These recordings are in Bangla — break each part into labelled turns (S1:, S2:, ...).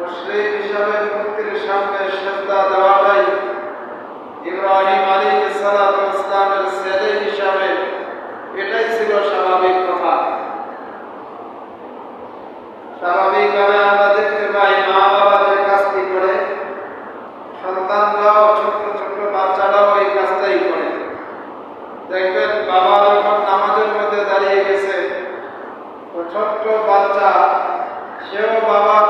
S1: মুসলিম হিসাবে মুক্তির সামনে শ্রদ্ধা দেওয়াটাই ইব্রাহিম বাবা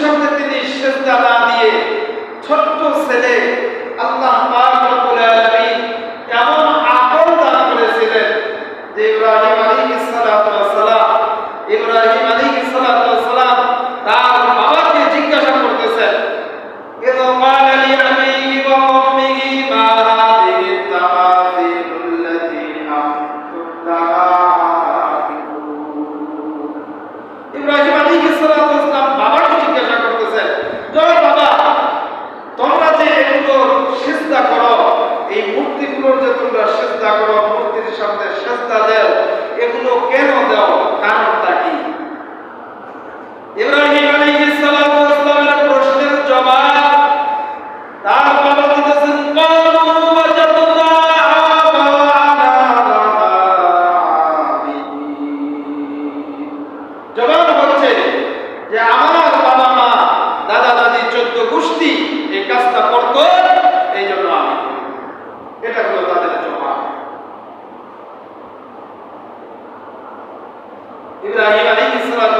S1: সামনে তিনি সেজদা না দিয়ে ছোট্ট ছেলে আল্লাহ পাক রব্বুল আলামিন এমন আকল দান করেছিলেন যে ইব্রাহিম আলাইহিস সালাতু ওয়াস ইব্রাহিম আলাইহিস সালাতু তার বাবাকে জিজ্ঞাসা করতেছেন ইব্রাহিম সালাতু চিন্তা করো মূর্তির সামনে সস্তা এগুলো কে ইব্রাহিম আলাইহিস সালাতু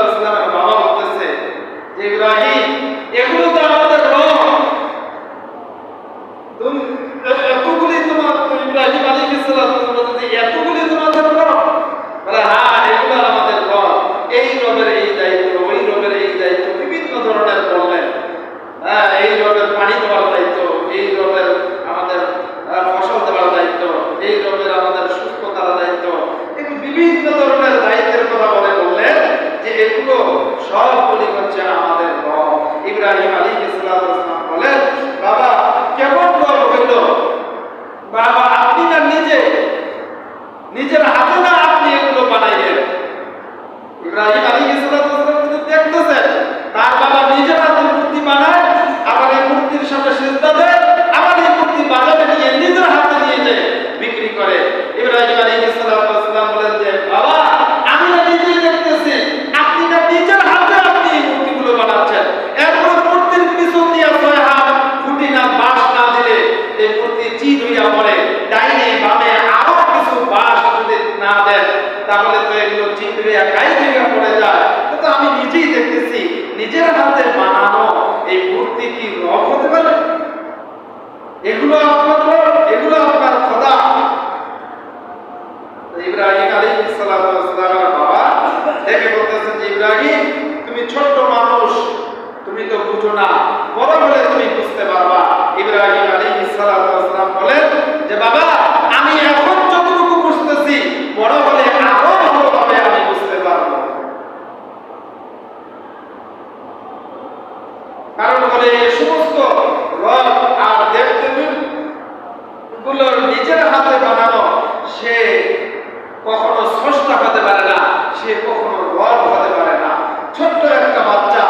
S1: নিজের হাতে বানানো এই মূর্তি কি রব হতে পারে? এগুলো আপনার এগুলো আপনার খোদা। ইব্রাহিম আলী ওয়াস বাবা দেখে বলতেছেন যে, ইব্রাহিম, তুমি ছোট্ট মানুষ, তুমি তো বুঝো না বড় হলে তুমি বুঝতে পারবা ইব্রাহিম আলাইহিস সালাতু ওয়াস সালাম বলেন যে বাবা আমি এখন যতটুকু বুঝতেছি বড় হলে আরও ভালোভাবে আমি বুঝতে পারব কারণ বলে এই সমস্ত রব আর দেবদেবীরগুলোর নিজের হাতে বানানো সে কখনো স্রষ্টা হতে পারে না, সে কখনো রব হতে পারে না। ছোট্ট একটা বাচ্চা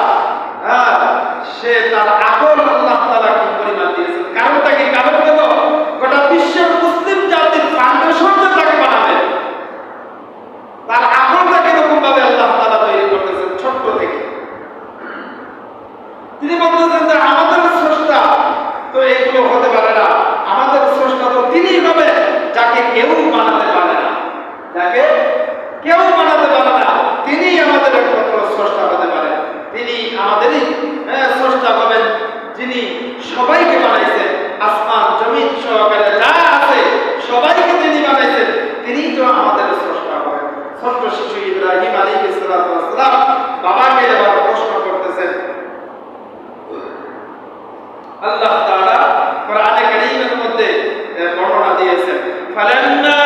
S1: হ্যাঁ সে তার আকল আল্লাহ তাআলা কি পরিমাণ দিয়েছেন? কারণটা কি? কারণ হলো গোটা বিশ্বের মুসলিম জাতির ফাউন্ডেশন তাকে বানাবে, তার আকলটা কীরকম ভাবে আল্লাহ তাআলা তৈরি করতেছেন ছোট্ট থেকে। তিনি বলতেছেন যে, আমাদের স্রষ্টা তো এগুলো হতে পারে না। আমাদের স্রষ্টা তো তিনি হবে যাকে কেউ বানাতে পারে না যাকে কেউ বানাতে পারে না তিনি আমাদের একমাত্র স্রষ্টা হতে পারেন তিনি আমাদেরই হ্যাঁ, স্রষ্টা হবেন যিনি সবাইকে বানাইছেন আসমান জমিন সহকারে যা আছে সবাইকে তিনি বানাইছেন তিনি তো আমাদের স্রষ্টা হবেন ছোট্ট শিশু ইব্রাহিম আলাইহিস সালাতু ওয়াস সালাম বাবাকে এবার প্রশ্ন করতেছেন আল্লাহ তাআলা কোরআনে কারীমের মধ্যে বর্ণনা দিয়েছেন। ফালাম্মা